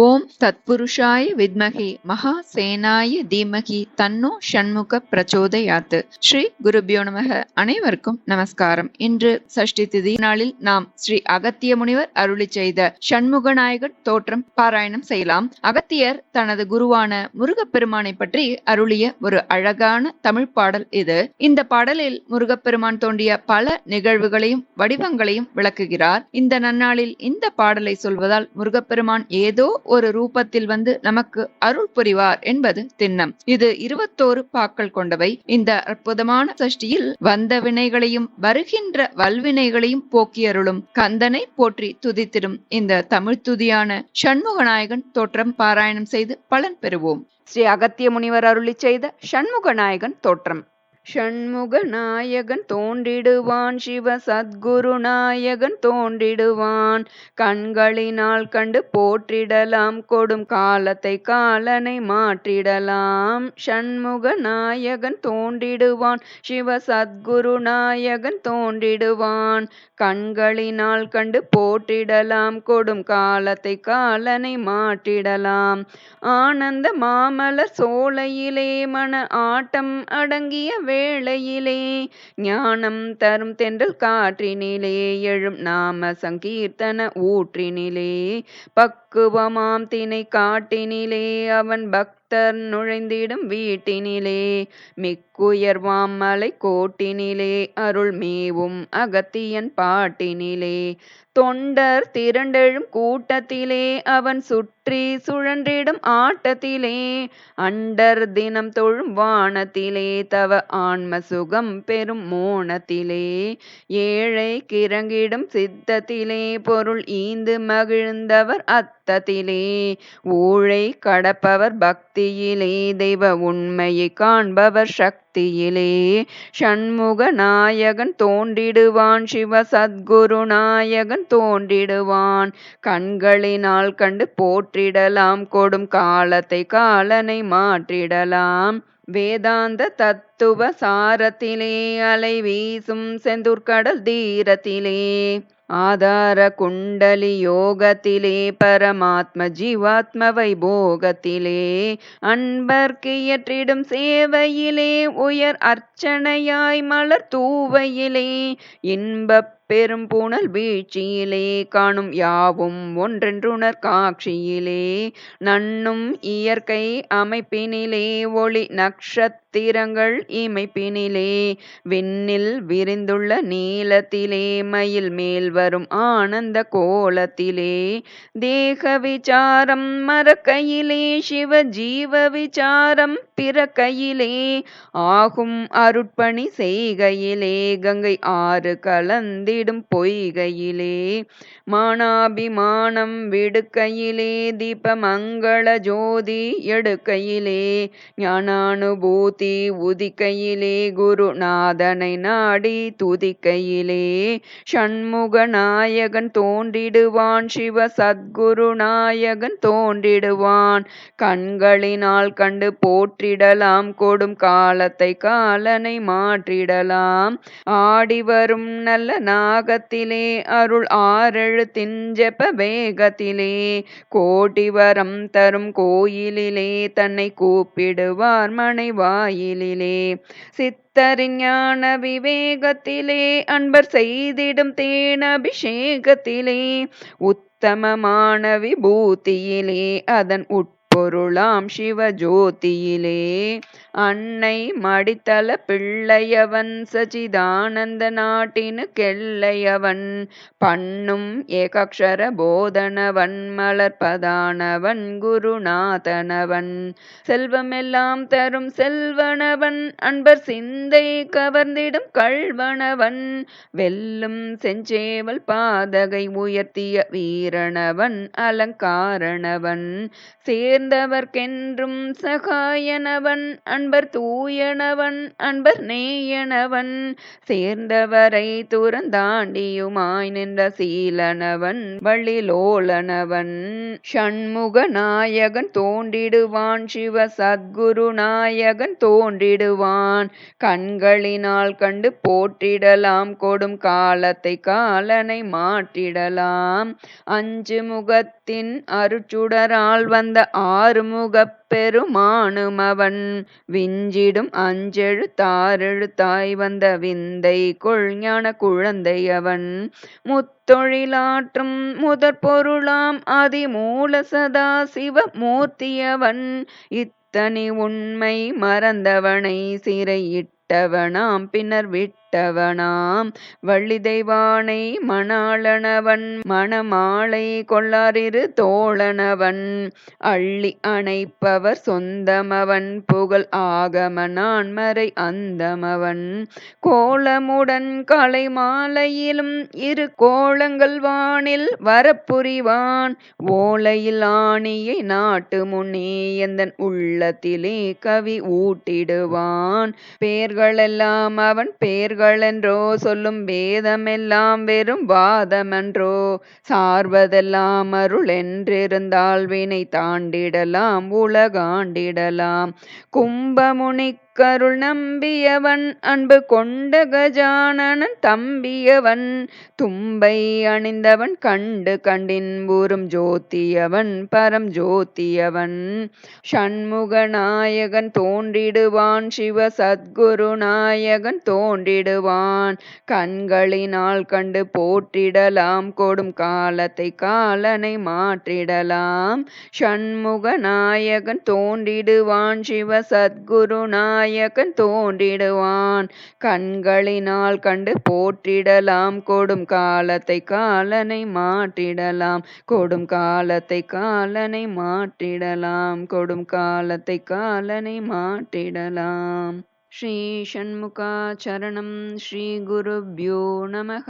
ஓம் தத்புருஷாய வித்மகி மகா சேனாய தீமகி தன்னோ ஷண்முக பிரச்சோதயாத் ஸ்ரீ குருபியோ நமக அனைவருக்கும் நமஸ்காரம். இன்று சஷ்டி திதி நாளில் நாம் ஸ்ரீ அகத்திய முனிவர் அருளி செய்த ஷண்முகநாயகர் தோற்றம் பாராயணம் செய்யலாம். அகத்தியர் தனது குருவான முருகப்பெருமானை பற்றி அருளிய ஒரு அழகான தமிழ் பாடல் இது. இந்த பாடலில் முருகப்பெருமான் தோண்டிய பல நிகழ்வுகளையும் வடிவங்களையும் விளக்குகிறார். இந்த நன்னாளில் இந்த பாடலை சொல்வதால் முருகப்பெருமான் ஏதோ ஒரு ரூபத்தில் வந்து நமக்கு அருள் புரிவார் என்பது திண்ணம். இது இருபத்தோரு பாக்கள் கொண்டவை. இந்த அற்புதமான சஷ்டியில் வந்த வினைகளையும் வருகின்ற வல்வினைகளையும் போக்கியருளும். கந்தனை போற்றி துதித்திடும் இந்த தமிழ் துதியான ஷண்முகநாயகன் தோற்றம் பாராயணம் செய்து பலன் பெறுவோம். ஸ்ரீ அகத்திய முனிவர் அருளி செய்த ஷண்முகநாயகன் தோற்றம். ஷண்முகநாயகன் தோன்றிடுவான் சிவ சத்குரு நாயகன் தோன்றிடுவான். கண்களினால் கண்டு போற்றிடலாம் கொடும் காலத்தை காலனை மாற்றிடலாம். ஷண்முகநாயகன் தோன்றிடுவான் சிவ சத்குரு நாயகன் தோன்றிடுவான். கண்களினால் கண்டு போற்றிடலாம் கொடும் காலத்தை காலனை மாற்றிடலாம். ஆனந்த மாமல சோலையிலே மன ஆட்டம் அடங்கிய வேளையிலே ஞானம் தரும் தென்றல் காற்றினிலே எழும் நாம சங்கீர்த்தன ஊற்றினிலே பக்குவமாம் தினை காட்டினிலே. அவன் பக்தர் நுழைந்திடும் வீட்டினிலே. மிக்குயர்வாம் மலை கோட்டினிலே. அருள் மேவும் அகத்தியன் பாட்டினிலே. தொண்டர் திரண்டெழும் கூட்டத்திலே. அவன் சுற்றி சுழன்றிடும் ஆட்டத்திலே. அண்டர் தினம் தொழும் வானத்திலே. தவ ஆன்ம சுகம் பெரும் மோனத்திலே. ஏழை கிறங்கிடும் சித்தத்திலே. பொருள் ஈந்து மகிழ்ந்தவர் அத் அத்தத்திலே ஊழை கடப்பவர் பக்தியிலே தெய்வ உண்மையை காண்பவர் சக்தியிலே. ஷண்முக நாயகன் தோன்றிடுவான் சிவ சத்குரு நாயகன் தோன்றிடுவான். கண்களினால் கண்டு போற்றிடலாம் கொடும் காலத்தை காலனை மாற்றிடலாம். வேதாந்த தத்துவ சாரத்திலே அலை வீசும் செந்தூர்கடல் தீரத்திலே ஆதார குண்டலி யோகத்திலே பரமாத்ம ஜீவாத்ம வைபோகத்திலே அன்பர்க்கு இயற்றிடும் சேவையிலே உயர் அர்ச்சனையாய் மலர் தூவையிலே இன்பப் பெரும் புனல் வீழ்ச்சியிலே காணும் யாவும் ஒன்றென்றுணர் காட்சியிலே நன்னும் இயற்கை அமைப்பினிலே ஒளி நக்ஷத் நக்ஷத்திரங்கள் இமைப்பினிலே. விண்ணில் விரிந்துள்ள நீளத்திலே மயில் மேல் வரும் ஆனந்த கோலத்திலே. தேக விசாரம் மரக்கையிலே சிவ ஜீவ விசாரம் பிறக்கையிலே. ஆகும் அருட்பணி செய்கையிலே கங்கை ஆறு கலந்திடும் பொய்கையிலே. மானாபிமானம் விடுக்கையிலே தீபமங்கள ஜோதி எடுக்கையிலே. ஞானானுபூதி உதிக்கையிலே குருநாதனை நாடி துதிக்கையிலே சண்முக நாயகன் தோன்றிடுவான் சிவ சத்குரு நாயகன் தோன்றிடுவான். கண்களினால் கண்டு போற்றிடலாம் கொடும் காலத்தை காலனை மாற்றிடலாம். ஆடி வரும் நல்ல நாகத்திலே அருள் ஆறெழு ஜெப வேகத்திலே. கோடி வரம் தரும் கோயிலிலே தன்னை கூப்பிடுவார் மனை வாயிலே சித்தரின் ஞான விவேகத்திலே அன்பர் செய்திடும் தேன் அபிஷேகத்திலே. உத்தமமான விபூதியிலே அதன் உட்பொருளாம் சிவஜோதியிலே. அன்னை மடித்தல பிள்ளையவன் சச்சிதானந்த நாட்டினு கெள்ளையவன். பண்ணும் ஏகக்ஷர போதனவன் மலர்பதானவன் குருநாதனவன். செல்வமெல்லாம் தரும் செல்வனவன் அன்பர் சிந்தை கவர்ந்திடும் கள்வனவன். வெல்லும் செஞ்சேவல் பாதகை உயர்த்திய வீரனவன் அலங்காரணவன். சேர்ந்தவர்க்கென்றும் சகாயனவன் அன்பர் தூயனவன் அன்பர் நேயனவன் சேர்ந்தவரை துறந்தாண்டியுமாய் நின்ற சீலனவன் வழிலோலனவன் ஷண்முக நாயகன் தோன்றிடுவான் சிவ சத்குரு நாயகன் தோன்றிடுவான். கண்களினால் கண்டு போற்றிடலாம் கொடும் காலத்தை காலனை மாற்றிடலாம். அஞ்சு முகத் தின் அருட்சுடரால் வந்த ஆறுமுகப் பெருமானுமவன். விஞ்சிடும் அஞ்செழுத்தாறெழுத்தாய் வந்த விந்தை கொள்ஞான குழந்தையவன். முத்தொழிலாற்றும் முதற் பொருளாம் அதிமூல சதா சிவ மூர்த்தியவன் இத்தனி உண்மை மறந்தவனை சிறையிட்டவனாம் பின்னர் விட்டவனாம் வள்ளி தெய்வானை மணாளனவன் மணமாலை கொள்ளாரிரு தோழனவன். அள்ளி அணைப்பவர் சொந்தமவன் புகழ் ஆகம நான்மறை அந்தமவன். கோலமுடன் கலை மாலையிலும் இரு கோலங்கள் வானில் வரப்புரிவான். ஓலையில் ஆணியை நாட்டு முன்னே எந்தன் உள்ளத்திலே கவி ஊட்டிடுவான். பேர்களெல்லாம் அவன் என்றோ சொல்லும் வேதமெல்லாம் வெறும் வாதமென்றோ சார்வதெல்லாம் அருள் என்றிருந்தால் வினை தாண்டிடலாம் உலகாண்டிடலாம். கும்பமுனி கருள் நம்பியவன் அன்பு கொண்ட கஜானனன் தம்பியவன். தும்பை அணிந்தவன் கண்டு கண்டின்புறும் ஜோதியவன் பரம் ஜோதியவன் ஷண்முக நாயகன் தோன்றிடுவான் சிவ சத்குரு நாயகன் தோன்றிடுவான். கண்களினால் கண்டு போற்றிடலாம் கொடும் காலத்தை காலனை மாற்றிடலாம். ஷண்முக நாயகன் தோன்றிடுவான் சிவ சத்குரு நாயகன் தோன்றிடுவான். கண்களினால் கண்டு போற்றிடலாம். கொடும் காலத்தை காலனை மாற்றிடலாம். கொடும் காலத்தை காலனை மாற்றிடலாம். கொடும் காலத்தை காலனை மாற்றிடலாம். ஸ்ரீ ஷண்முகா சரணம் ஸ்ரீ நமக.